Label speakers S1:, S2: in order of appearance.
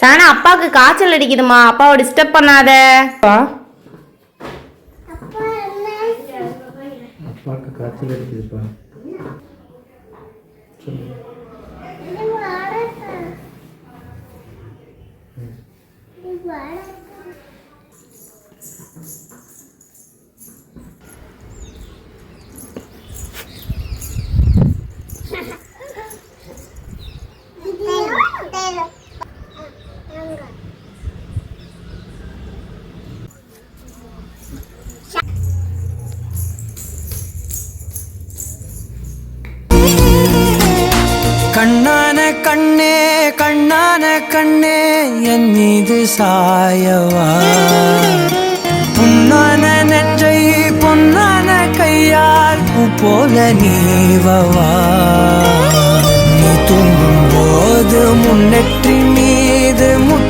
S1: சானா அப்பாவுக்கு காய்ச்சல் அடிக்குதுமா அப்பாவை டிஸ்டர்ப் பண்ணாத.
S2: அப்பாவுக்கு காய்ச்சல் அடிக்குதுப்பா. சொல்லு.
S3: கண்ணே என் மீது சாயவா? புண்ணான நெற்றை பொன்னான கையால் போல நீவவா? நீ தூங்கும் போது முன்னெற்றி மீது மீ